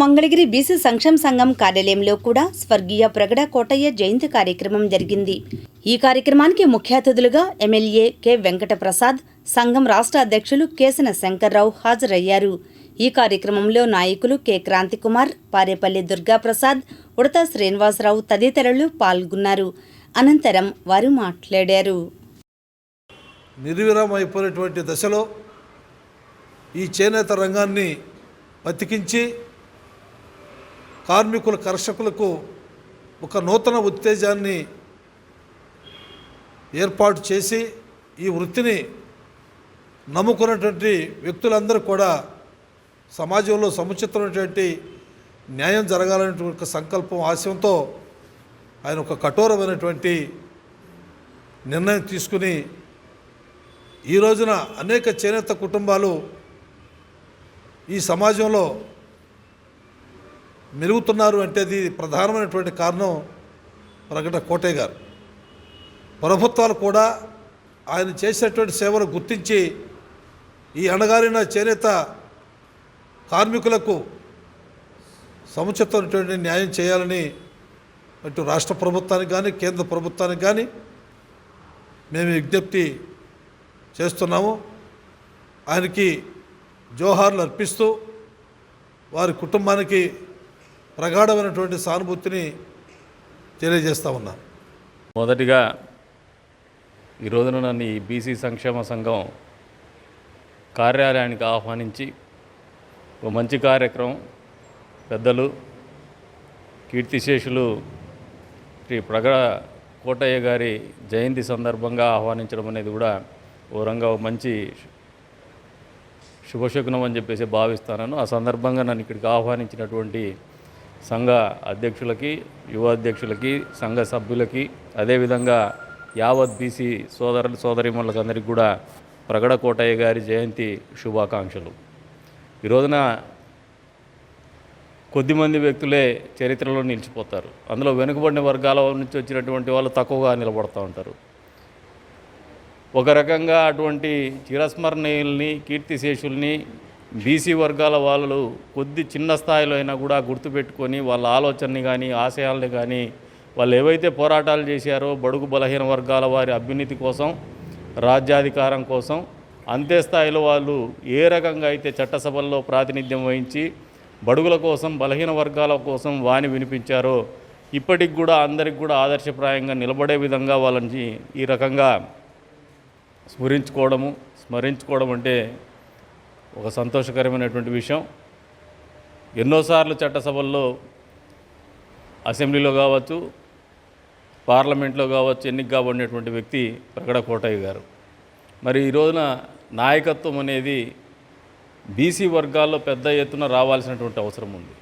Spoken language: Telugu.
మంగళగిరి బీసీ సంక్షేమ సంఘం కార్యాలయంలో కూడా స్వర్గీయ ప్రగడ కోటయ్య జయంతి కార్యక్రమం జరిగింది. ఈ కార్యక్రమానికి ముఖ్య అతిథులుగా ఎమ్మెల్యే కె. వెంకట ప్రసాద్ సంఘం రాష్ట్ర అధ్యక్షులు కేసన శంకర్రావు హాజరయ్యారు. ఈ కార్యక్రమంలో నాయకులు కె. క్రాంతికుమార్ పారేపల్లి దుర్గాప్రసాద్ ఉడత శ్రీనివాసరావు తదితరులు పాల్గొన్నారు. అనంతరం వారు మాట్లాడారు. నిర్విరామం దశలో ఈ చేనేత రంగాన్ని బతికించి కార్మికుల కర్షకులకు ఒక నూతన ఉత్తేజాన్ని ఏర్పాటు చేసి ఈ వృత్తిని నమ్ముకున్నటువంటి వ్యక్తులందరూ కూడా సమాజంలో సముచితమైనటువంటి న్యాయం జరగాలనేటువంటి సంకల్పం ఆశయంతో ఆయన ఒక కఠోరమైనటువంటి నిర్ణయం తీసుకుని ఈ రోజున అనేక చేనేత కుటుంబాలు ఈ సమాజంలో మెరుగుతున్నారు అంటే అది ప్రధానమైనటువంటి కారణం ప్రకటన కోటయ్య గారు. ప్రభుత్వాలు కూడా ఆయన చేసినటువంటి సేవలు గుర్తించి ఈ అణగారిన చేనేత కార్మికులకు సముచితమైనటువంటి న్యాయం చేయాలని అటు రాష్ట్ర ప్రభుత్వానికి కానీ కేంద్ర ప్రభుత్వానికి కానీ మేము విజ్ఞప్తి చేస్తున్నాము. ఆయనకి జోహార్లు అర్పిస్తూ వారి కుటుంబానికి ప్రగాఢమైనటువంటి సానుభూతిని తెలియజేస్తా ఉన్నాను మొదటిగా ఈ రోజున నన్ను ఈ బీసీ సంక్షేమ సంఘం కార్యాలయానికి ఆహ్వానించి ఒక మంచి కార్యక్రమం పెద్దలు కీర్తిశేషులు శ్రీ ప్రగడ కోటయ్య గారి జయంతి సందర్భంగా ఆహ్వానించడం అనేది కూడా ఓ రంగా ఒక మంచి శుభశకునం అని చెప్పేసి భావిస్తాను ఆ సందర్భంగా నన్ను ఇక్కడికి ఆహ్వానించినటువంటి సంఘ అధ్యక్షులకి యువ అధ్యక్షులకి సంఘ సభ్యులకి అదేవిధంగా యావత్ బీసీ సోదరులు సోదరిమణులకు అందరికీ కూడా ప్రగడ కోటయ్య గారి జయంతి శుభాకాంక్షలు. ఈ రోజున కొద్దిమంది వ్యక్తులే చరిత్రలో నిలిచిపోతారు. అందులో వెనుకబడిన వర్గాల నుంచి వచ్చినటువంటి వాళ్ళు తక్కువగా నిలబడుతూ ఉంటారు. ఒక రకంగా అటువంటి చిరస్మరణీయుల్ని కీర్తిశేషుల్ని బీసీ వర్గాల వాళ్ళు కొద్ది చిన్న స్థాయిలో అయినా కూడా గుర్తుపెట్టుకొని వాళ్ళ ఆలోచనని కానీ ఆశయాల్ని కానీ వాళ్ళు ఏవైతే పోరాటాలు చేశారో బడుగు బలహీన వర్గాల వారి అభ్యున్నతి కోసం రాజ్యాధికారం కోసం అంతే స్థాయిలో వాళ్ళు ఏ రకంగా అయితే చట్టసభల్లో ప్రాతినిధ్యం వహించి బడుగుల కోసం బలహీన వర్గాల కోసం వాణి వినిపించారో ఇప్పటికి కూడా అందరికి కూడా ఆదర్శప్రాయంగా నిలబడే విధంగా వాళ్ళని ఈ రకంగా స్మరించుకోవడము స్మరించుకోవడం అంటే ఒక సంతోషకరమైనటువంటి విషయం. ఎన్నోసార్లు చట్టసభల్లో అసెంబ్లీలో కావచ్చు పార్లమెంట్లో కావచ్చు ఎన్నిక కాబడినటువంటి వ్యక్తి ప్రగడ కోటయ్య గారు. మరి ఈ రోజున నాయకత్వం అనేది బీసీ వర్గాల్లో పెద్ద ఎత్తున రావాల్సినటువంటి అవసరం ఉంది.